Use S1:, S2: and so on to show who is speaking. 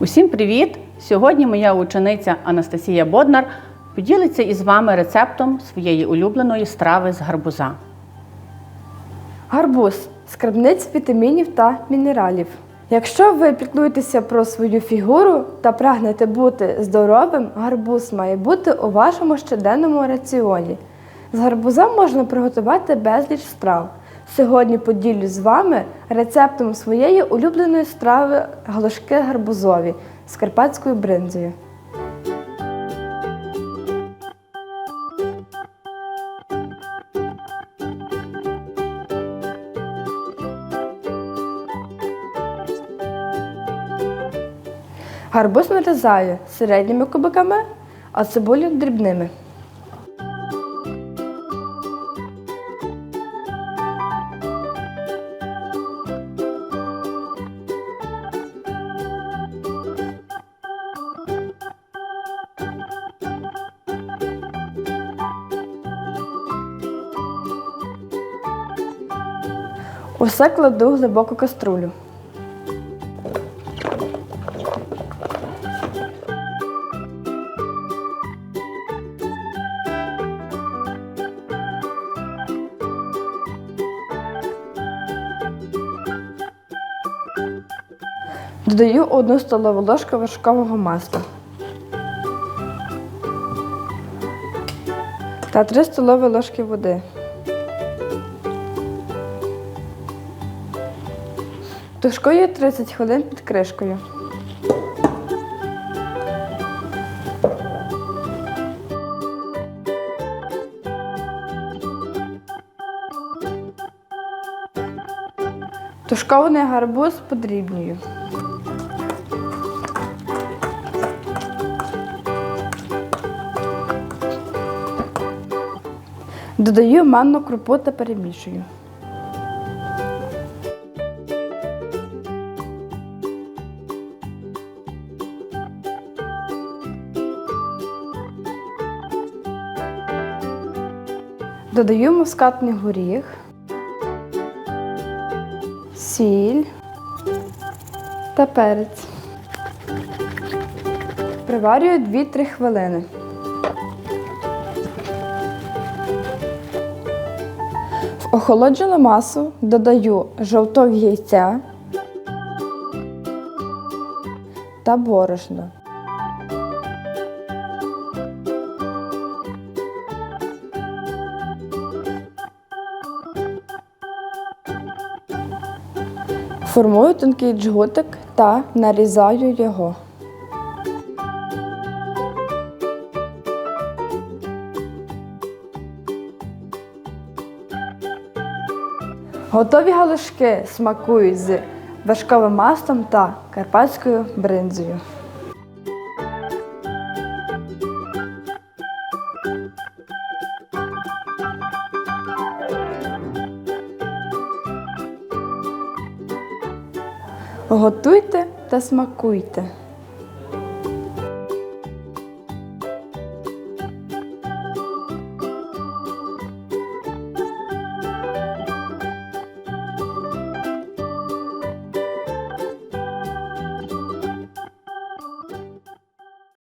S1: Усім привіт! Сьогодні моя учениця Анастасія Боднар поділиться із вами рецептом своєї улюбленої страви з гарбуза.
S2: Гарбуз скарбниць вітамінів та мінералів. Якщо ви піклуєтеся про свою фігуру та прагнете бути здоровим, гарбуз має бути у вашому щоденному раціоні. З гарбуза можна приготувати безліч страв. Сьогодні поділюсь з вами рецептом своєї улюбленої страви галушки гарбузові з карпатською бринзою. Гарбуз нарізаю середніми кубиками, а цибулю дрібними. Усе кладу в глибоку каструлю. Додаю одну столову ложку вершкового масла та 3 столові ложки води. Тушкую 30 хвилин під кришкою. Тушкований гарбуз подрібнюю. Додаю манну крупу та перемішую. Додаю мускатний горіх, сіль та перець. Приварюю 2-3 хвилини. В охолоджену масу додаю жовток яйця та борошно. Формую тонкий джгутик та нарізаю його. Готові галушки смакують з вершковим маслом та карпатською бринзою. Готуйте та смакуйте.